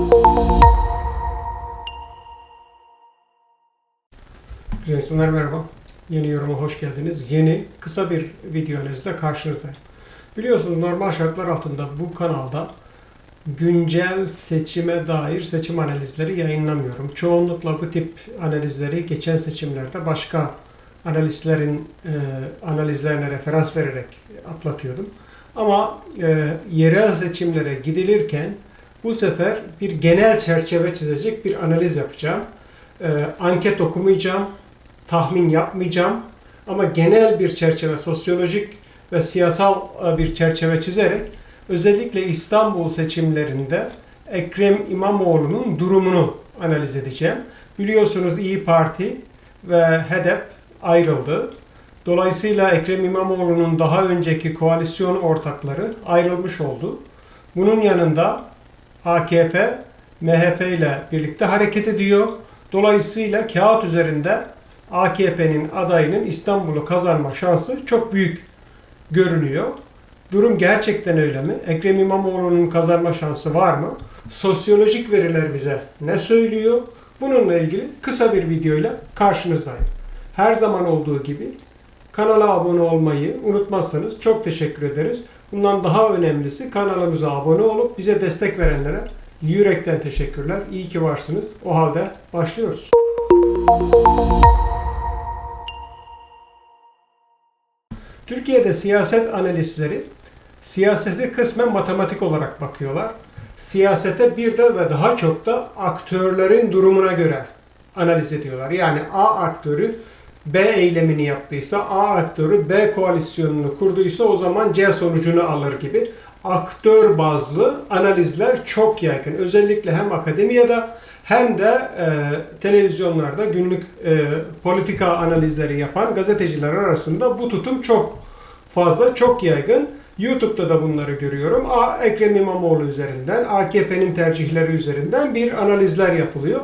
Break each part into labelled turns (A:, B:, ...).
A: Güzel insanlar merhaba. Yeni yoruma hoş geldiniz. Yeni kısa bir video analizle karşınızdayım. Biliyorsunuz normal şartlar altında bu kanalda güncel seçime dair seçim analizleri yayınlamıyorum. Çoğunlukla bu tip analizleri geçen seçimlerde başka analistlerin e, analizlerine referans vererek atlatıyordum. Ama e, yerel seçimlere gidilirken bu sefer bir genel çerçeve çizecek bir analiz yapacağım. E, anket okumayacağım, tahmin yapmayacağım ama genel bir çerçeve, sosyolojik ve siyasal e, bir çerçeve çizerek özellikle İstanbul seçimlerinde Ekrem İmamoğlu'nun durumunu analiz edeceğim. Biliyorsunuz İyi Parti ve HEDEP ayrıldı. Dolayısıyla Ekrem İmamoğlu'nun daha önceki koalisyon ortakları ayrılmış oldu. Bunun yanında AKP, MHP ile birlikte hareket ediyor. Dolayısıyla kağıt üzerinde AKP'nin adayının İstanbul'u kazanma şansı çok büyük görünüyor. Durum gerçekten öyle mi? Ekrem İmamoğlu'nun kazanma şansı var mı? Sosyolojik veriler bize ne söylüyor? Bununla ilgili kısa bir videoyla karşınızdayım. Her zaman olduğu gibi kanala abone olmayı unutmazsanız çok teşekkür ederiz. Bundan daha önemlisi kanalımıza abone olup bize destek verenlere yürekten teşekkürler. İyi ki varsınız. O halde başlıyoruz. Türkiye'de siyaset analistleri siyasete kısmen matematik olarak bakıyorlar. Siyasete bir de ve daha çok da aktörlerin durumuna göre analiz ediyorlar. Yani A aktörü B eylemini yaptıysa, A aktörü B koalisyonunu kurduysa o zaman C sonucunu alır gibi aktör bazlı analizler çok yaygın. Özellikle hem akademiyada hem de e, televizyonlarda günlük e, politika analizleri yapan gazeteciler arasında bu tutum çok fazla, çok yaygın. YouTube'da da bunları görüyorum. A, Ekrem İmamoğlu üzerinden, AKP'nin tercihleri üzerinden bir analizler yapılıyor.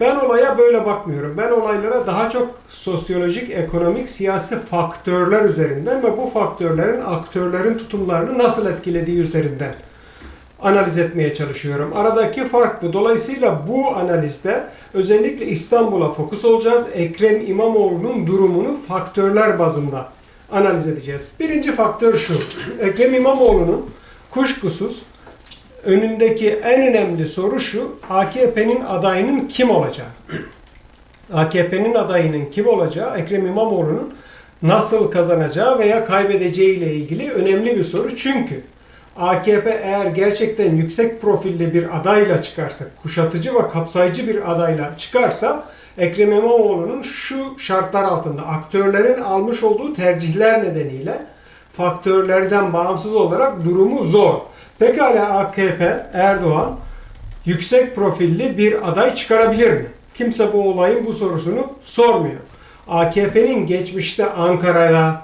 A: Ben olaya böyle bakmıyorum. Ben olaylara daha çok sosyolojik, ekonomik, siyasi faktörler üzerinden ve bu faktörlerin aktörlerin tutumlarını nasıl etkilediği üzerinden analiz etmeye çalışıyorum. Aradaki fark bu. Dolayısıyla bu analizde özellikle İstanbul'a fokus olacağız. Ekrem İmamoğlu'nun durumunu faktörler bazında analiz edeceğiz. Birinci faktör şu. Ekrem İmamoğlu'nun kuşkusuz önündeki en önemli soru şu. AKP'nin adayının kim olacağı. AKP'nin adayının kim olacağı Ekrem İmamoğlu'nun nasıl kazanacağı veya kaybedeceği ile ilgili önemli bir soru. Çünkü AKP eğer gerçekten yüksek profilli bir adayla çıkarsa, kuşatıcı ve kapsayıcı bir adayla çıkarsa Ekrem İmamoğlu'nun şu şartlar altında aktörlerin almış olduğu tercihler nedeniyle faktörlerden bağımsız olarak durumu zor. Pekala AKP, Erdoğan yüksek profilli bir aday çıkarabilir mi? Kimse bu olayın bu sorusunu sormuyor. AKP'nin geçmişte Ankara'da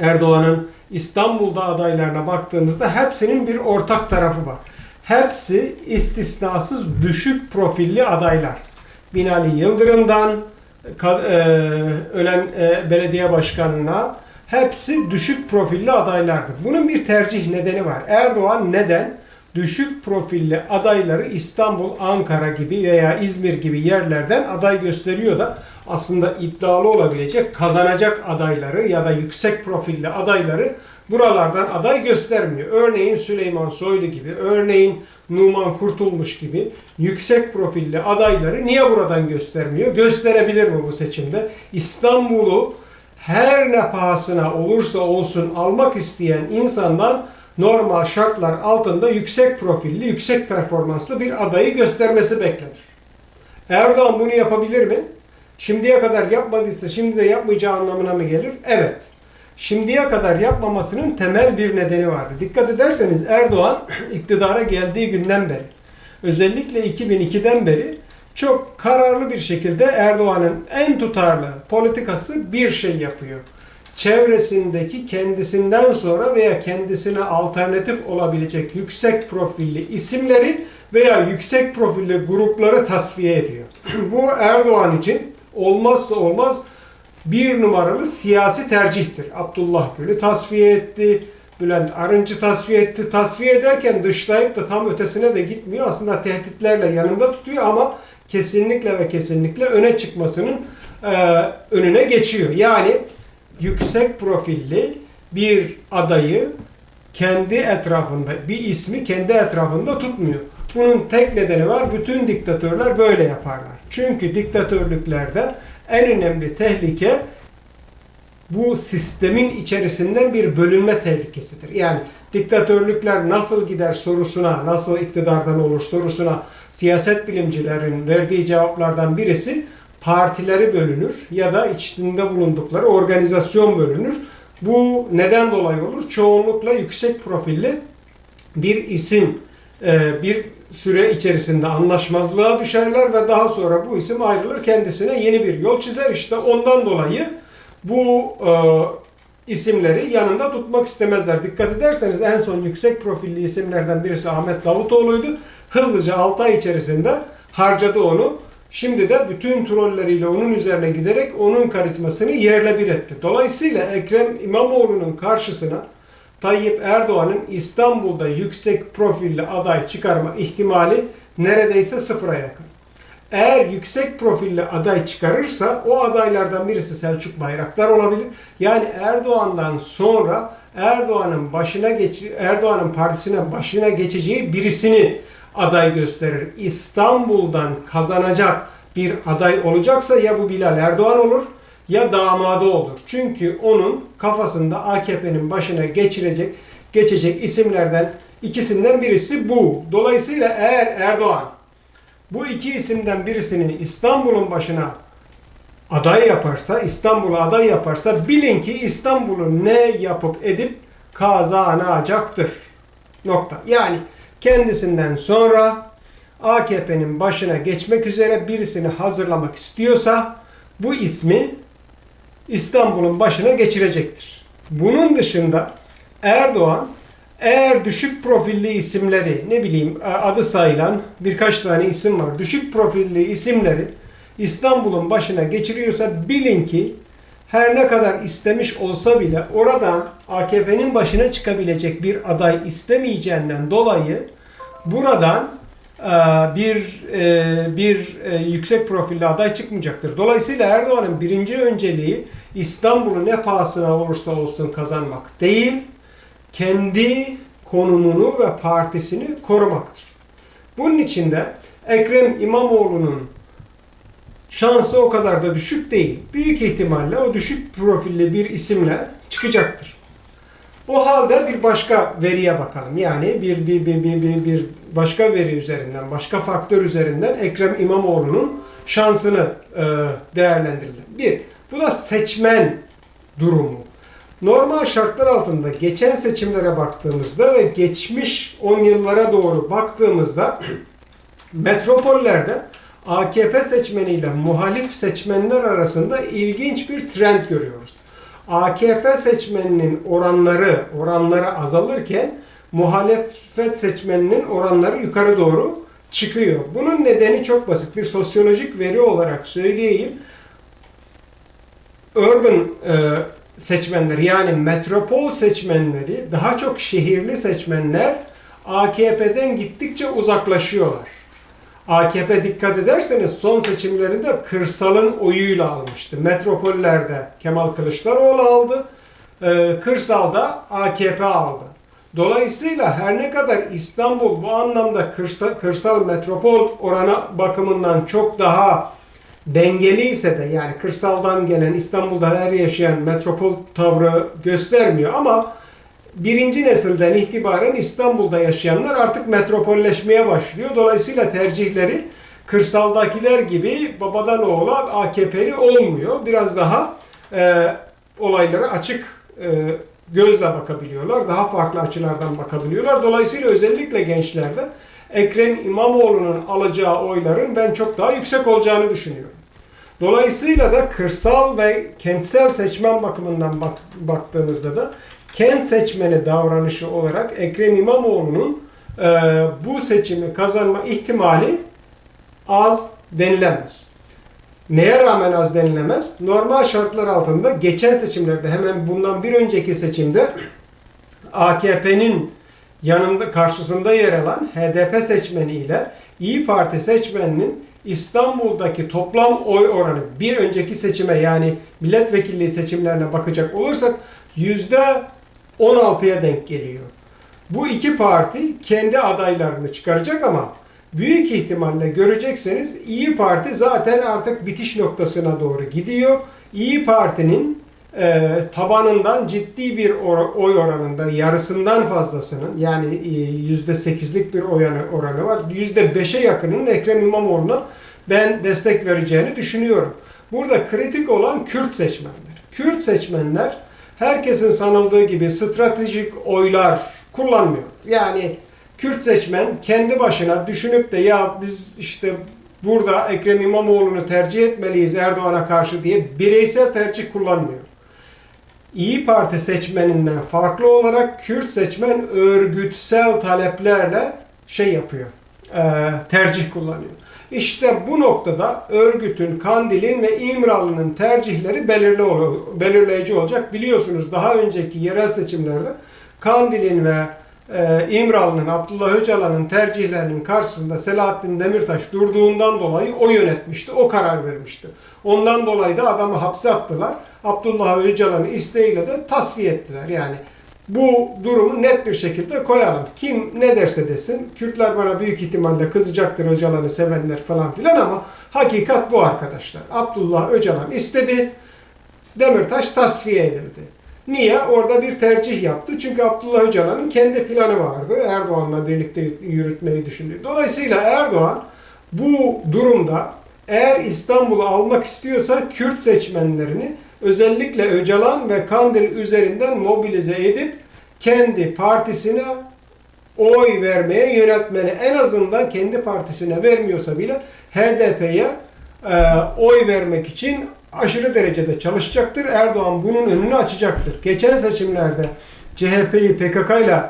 A: Erdoğan'ın İstanbul'da adaylarına baktığımızda hepsinin bir ortak tarafı var. Hepsi istisnasız düşük profilli adaylar. Binali Yıldırım'dan e, ölen e, belediye başkanına hepsi düşük profilli adaylardı. Bunun bir tercih nedeni var. Erdoğan neden düşük profilli adayları İstanbul, Ankara gibi veya İzmir gibi yerlerden aday gösteriyor da aslında iddialı olabilecek kazanacak adayları ya da yüksek profilli adayları buralardan aday göstermiyor. Örneğin Süleyman Soylu gibi, örneğin Numan Kurtulmuş gibi yüksek profilli adayları niye buradan göstermiyor? Gösterebilir mi bu seçimde? İstanbul'u her ne pahasına olursa olsun almak isteyen insandan normal şartlar altında yüksek profilli, yüksek performanslı bir adayı göstermesi beklenir. Erdoğan bunu yapabilir mi? Şimdiye kadar yapmadıysa şimdi de yapmayacağı anlamına mı gelir? Evet. Şimdiye kadar yapmamasının temel bir nedeni vardı. Dikkat ederseniz Erdoğan iktidara geldiği günden beri, özellikle 2002'den beri çok kararlı bir şekilde Erdoğan'ın en tutarlı politikası bir şey yapıyor. Çevresindeki kendisinden sonra veya kendisine alternatif olabilecek yüksek profilli isimleri veya yüksek profilli grupları tasfiye ediyor. Bu Erdoğan için olmazsa olmaz bir numaralı siyasi tercihtir. Abdullah Gül'ü tasfiye etti. Bülent Arıncı tasfiye etti. Tasfiye ederken dışlayıp da tam ötesine de gitmiyor. Aslında tehditlerle yanında tutuyor ama kesinlikle ve kesinlikle öne çıkmasının e, önüne geçiyor. Yani yüksek profilli bir adayı kendi etrafında, bir ismi kendi etrafında tutmuyor. Bunun tek nedeni var. Bütün diktatörler böyle yaparlar. Çünkü diktatörlüklerde en önemli tehlike bu sistemin içerisinden bir bölünme tehlikesidir. Yani diktatörlükler nasıl gider sorusuna, nasıl iktidardan olur sorusuna siyaset bilimcilerin verdiği cevaplardan birisi partileri bölünür ya da içinde bulundukları organizasyon bölünür. Bu neden dolayı olur? Çoğunlukla yüksek profilli bir isim e, bir süre içerisinde anlaşmazlığa düşerler ve daha sonra bu isim ayrılır kendisine yeni bir yol çizer. İşte ondan dolayı bu e, isimleri yanında tutmak istemezler. Dikkat ederseniz en son yüksek profilli isimlerden birisi Ahmet Davutoğlu'ydu. Hızlıca 6 ay içerisinde harcadı onu. Şimdi de bütün trolleriyle onun üzerine giderek onun karizmasını yerle bir etti. Dolayısıyla Ekrem İmamoğlu'nun karşısına Tayyip Erdoğan'ın İstanbul'da yüksek profilli aday çıkarma ihtimali neredeyse sıfıra yakın. Eğer yüksek profilli aday çıkarırsa o adaylardan birisi Selçuk Bayraktar olabilir. Yani Erdoğan'dan sonra Erdoğan'ın başına geç Erdoğan'ın partisine başına geçeceği birisini aday gösterir. İstanbul'dan kazanacak bir aday olacaksa ya bu Bilal Erdoğan olur ya damadı olur. Çünkü onun kafasında AKP'nin başına geçirecek, geçecek isimlerden ikisinden birisi bu. Dolayısıyla eğer Erdoğan bu iki isimden birisini İstanbul'un başına aday yaparsa, İstanbul'a aday yaparsa bilin ki İstanbul'u ne yapıp edip kazanacaktır. Nokta. Yani kendisinden sonra AKP'nin başına geçmek üzere birisini hazırlamak istiyorsa bu ismi İstanbul'un başına geçirecektir. Bunun dışında Erdoğan eğer düşük profilli isimleri ne bileyim adı sayılan birkaç tane isim var. Düşük profilli isimleri İstanbul'un başına geçiriyorsa bilin ki her ne kadar istemiş olsa bile oradan AKP'nin başına çıkabilecek bir aday istemeyeceğinden dolayı buradan e, bir e, bir e, yüksek profilli aday çıkmayacaktır. Dolayısıyla Erdoğan'ın birinci önceliği İstanbul'u ne pahasına olursa olsun kazanmak değil, kendi konumunu ve partisini korumaktır. Bunun için de Ekrem İmamoğlu'nun şansı o kadar da düşük değil. Büyük ihtimalle o düşük profilli bir isimle çıkacaktır. O halde bir başka veriye bakalım. Yani bir bir bir bir bir, bir başka veri üzerinden, başka faktör üzerinden Ekrem İmamoğlu'nun şansını e, değerlendirelim. Bir, bu da seçmen durumu. Normal şartlar altında geçen seçimlere baktığımızda ve geçmiş 10 yıllara doğru baktığımızda metropollerde AKP seçmeniyle muhalif seçmenler arasında ilginç bir trend görüyoruz. AKP seçmeninin oranları oranları azalırken muhalefet seçmeninin oranları yukarı doğru çıkıyor. Bunun nedeni çok basit. Bir sosyolojik veri olarak söyleyeyim. Urban e, seçmenler yani metropol seçmenleri daha çok şehirli seçmenler AKP'den gittikçe uzaklaşıyorlar. AKP dikkat ederseniz son seçimlerinde kırsalın oyuyla almıştı. Metropollerde Kemal Kılıçdaroğlu aldı. E, kırsalda AKP aldı. Dolayısıyla her ne kadar İstanbul bu anlamda kırsal, kırsal metropol oranı bakımından çok daha dengeli ise de yani kırsaldan gelen İstanbul'da her yaşayan metropol tavrı göstermiyor ama birinci nesilden itibaren İstanbul'da yaşayanlar artık metropolleşmeye başlıyor. Dolayısıyla tercihleri kırsaldakiler gibi babadan oğula AKP'li olmuyor. Biraz daha e, olaylara açık e, gözle bakabiliyorlar. Daha farklı açılardan bakabiliyorlar. Dolayısıyla özellikle gençlerde Ekrem İmamoğlu'nun alacağı oyların ben çok daha yüksek olacağını düşünüyorum. Dolayısıyla da kırsal ve kentsel seçmen bakımından bak, baktığımızda da kent seçmeni davranışı olarak Ekrem İmamoğlu'nun e, bu seçimi kazanma ihtimali az denilemez. Neye rağmen az denilemez? Normal şartlar altında geçen seçimlerde hemen bundan bir önceki seçimde AKP'nin yanında karşısında yer alan HDP seçmeni ile İyi Parti seçmeninin İstanbul'daki toplam oy oranı bir önceki seçime yani milletvekilliği seçimlerine bakacak olursak yüzde 16'ya denk geliyor. Bu iki parti kendi adaylarını çıkaracak ama büyük ihtimalle görecekseniz İyi Parti zaten artık bitiş noktasına doğru gidiyor. İyi Parti'nin e, tabanından ciddi bir or- oy oranında yarısından fazlasının yani e, yüzde sekizlik bir oy oranı- var. Yüzde beşe yakınının Ekrem İmamoğlu'na ben destek vereceğini düşünüyorum. Burada kritik olan Kürt seçmenler. Kürt seçmenler herkesin sanıldığı gibi stratejik oylar kullanmıyor. Yani Kürt seçmen kendi başına düşünüp de ya biz işte burada Ekrem İmamoğlu'nu tercih etmeliyiz Erdoğan'a karşı diye bireysel tercih kullanmıyor. İyi Parti seçmeninden farklı olarak Kürt seçmen örgütsel taleplerle şey yapıyor, tercih kullanıyor. İşte bu noktada örgütün, Kandil'in ve İmralı'nın tercihleri belirli belirleyici olacak. Biliyorsunuz daha önceki yerel seçimlerde Kandil'in ve e, İmralı'nın, Abdullah Öcalan'ın tercihlerinin karşısında Selahattin Demirtaş durduğundan dolayı o yönetmişti, o karar vermişti. Ondan dolayı da adamı hapse attılar. Abdullah Öcalan'ı isteğiyle de tasfiye ettiler. Yani bu durumu net bir şekilde koyalım. Kim ne derse desin, Kürtler bana büyük ihtimalle kızacaktır Öcalan'ı sevenler falan filan ama hakikat bu arkadaşlar. Abdullah Öcalan istedi, Demirtaş tasfiye edildi. Niye? Orada bir tercih yaptı. Çünkü Abdullah Öcalan'ın kendi planı vardı. Erdoğan'la birlikte yürütmeyi düşündü. Dolayısıyla Erdoğan bu durumda eğer İstanbul'u almak istiyorsa Kürt seçmenlerini özellikle Öcalan ve Kandil üzerinden mobilize edip kendi partisine oy vermeye yönetmeni en azından kendi partisine vermiyorsa bile HDP'ye e, oy vermek için aşırı derecede çalışacaktır. Erdoğan bunun önünü açacaktır. Geçen seçimlerde CHP'yi PKK ile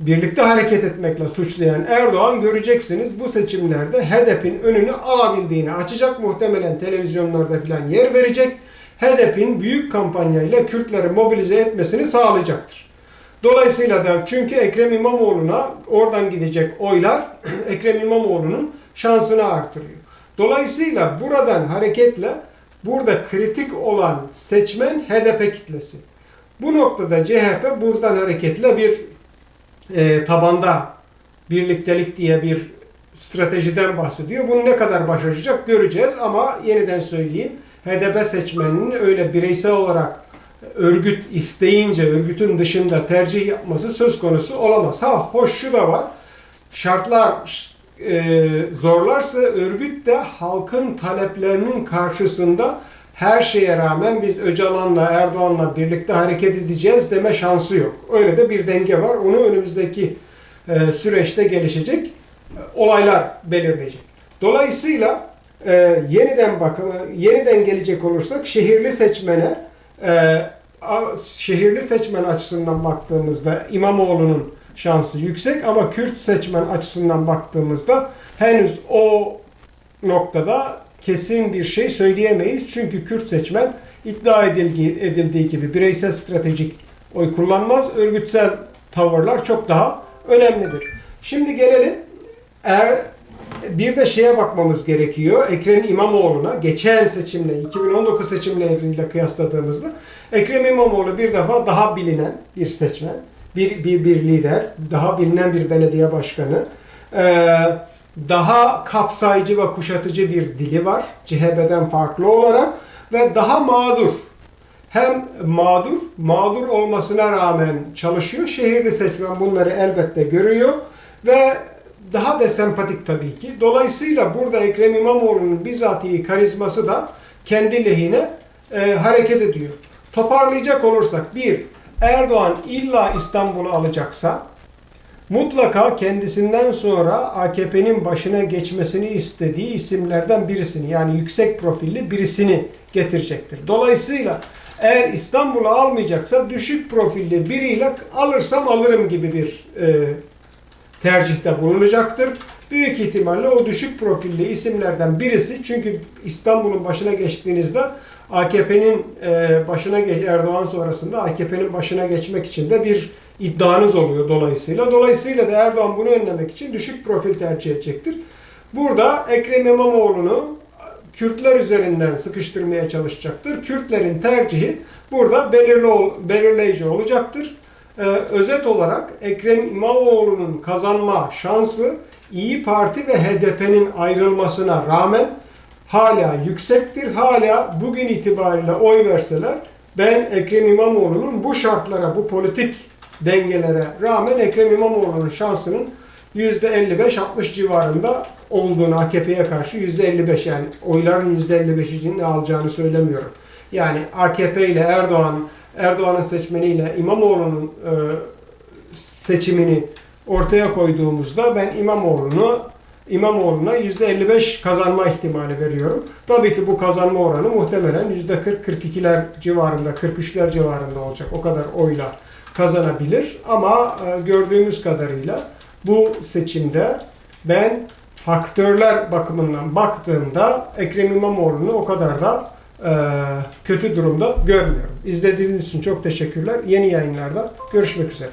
A: birlikte hareket etmekle suçlayan Erdoğan göreceksiniz bu seçimlerde HDP'nin önünü alabildiğini açacak. Muhtemelen televizyonlarda filan yer verecek. HDP'nin büyük kampanyayla Kürtleri mobilize etmesini sağlayacaktır. Dolayısıyla da çünkü Ekrem İmamoğlu'na oradan gidecek oylar Ekrem İmamoğlu'nun şansını artırıyor. Dolayısıyla buradan hareketle burada kritik olan seçmen HDP kitlesi. Bu noktada CHP buradan hareketle bir e, tabanda birliktelik diye bir stratejiden bahsediyor. Bunu ne kadar başaracak göreceğiz ama yeniden söyleyeyim. HDP seçmeninin öyle bireysel olarak örgüt isteyince örgütün dışında tercih yapması söz konusu olamaz. Ha hoş şu da var. Şartlar e, zorlarsa örgüt de halkın taleplerinin karşısında her şeye rağmen biz Öcalan'la Erdoğan'la birlikte hareket edeceğiz deme şansı yok. Öyle de bir denge var. Onu önümüzdeki e, süreçte gelişecek e, olaylar belirleyecek. Dolayısıyla e, yeniden bakın, yeniden gelecek olursak şehirli seçmene e, a- şehirli seçmen açısından baktığımızda İmamoğlu'nun şansı yüksek ama Kürt seçmen açısından baktığımızda henüz o noktada kesin bir şey söyleyemeyiz. Çünkü Kürt seçmen iddia edildiği, edildiği gibi bireysel stratejik oy kullanmaz. Örgütsel tavırlar çok daha önemlidir. Şimdi gelelim eğer bir de şeye bakmamız gerekiyor. Ekrem İmamoğlu'na geçen seçimle 2019 seçimleriyle kıyasladığımızda Ekrem İmamoğlu bir defa daha bilinen bir seçmen, bir, bir, bir lider, daha bilinen bir belediye başkanı. Ee, daha kapsayıcı ve kuşatıcı bir dili var CHP'den farklı olarak ve daha mağdur. Hem mağdur, mağdur olmasına rağmen çalışıyor. Şehirli seçmen bunları elbette görüyor ve daha da sempatik tabii ki. Dolayısıyla burada Ekrem İmamoğlu'nun bizatihi karizması da kendi lehine e, hareket ediyor. Toparlayacak olursak bir, Erdoğan illa İstanbul'u alacaksa mutlaka kendisinden sonra AKP'nin başına geçmesini istediği isimlerden birisini yani yüksek profilli birisini getirecektir. Dolayısıyla eğer İstanbul'u almayacaksa düşük profilli biriyle alırsam alırım gibi bir e, tercihte bulunacaktır. Büyük ihtimalle o düşük profilli isimlerden birisi çünkü İstanbul'un başına geçtiğinizde AKP'nin e, başına geç Erdoğan sonrasında AKP'nin başına geçmek için de bir iddianız oluyor dolayısıyla. Dolayısıyla da Erdoğan bunu önlemek için düşük profil tercih edecektir. Burada Ekrem İmamoğlu'nu Kürtler üzerinden sıkıştırmaya çalışacaktır. Kürtlerin tercihi burada belirli belirleyici olacaktır. Ee, özet olarak Ekrem İmamoğlu'nun kazanma şansı İyi Parti ve HDP'nin ayrılmasına rağmen hala yüksektir. Hala bugün itibariyle oy verseler ben Ekrem İmamoğlu'nun bu şartlara, bu politik dengelere rağmen Ekrem İmamoğlu'nun şansının %55-60 civarında olduğunu AKP'ye karşı %55 yani oyların %55'ini alacağını söylemiyorum. Yani AKP ile Erdoğan, Erdoğan'ın seçmeniyle İmamoğlu'nun e, seçimini ortaya koyduğumuzda ben İmamoğlu'nu İmamoğlu'na %55 kazanma ihtimali veriyorum. Tabii ki bu kazanma oranı muhtemelen %40-42'ler civarında, 43'ler civarında olacak. O kadar oyla kazanabilir. Ama e, gördüğümüz kadarıyla bu seçimde ben faktörler bakımından baktığımda Ekrem İmamoğlu'nu o kadar da e, kötü durumda görmüyorum. İzlediğiniz için çok teşekkürler. Yeni yayınlarda görüşmek üzere.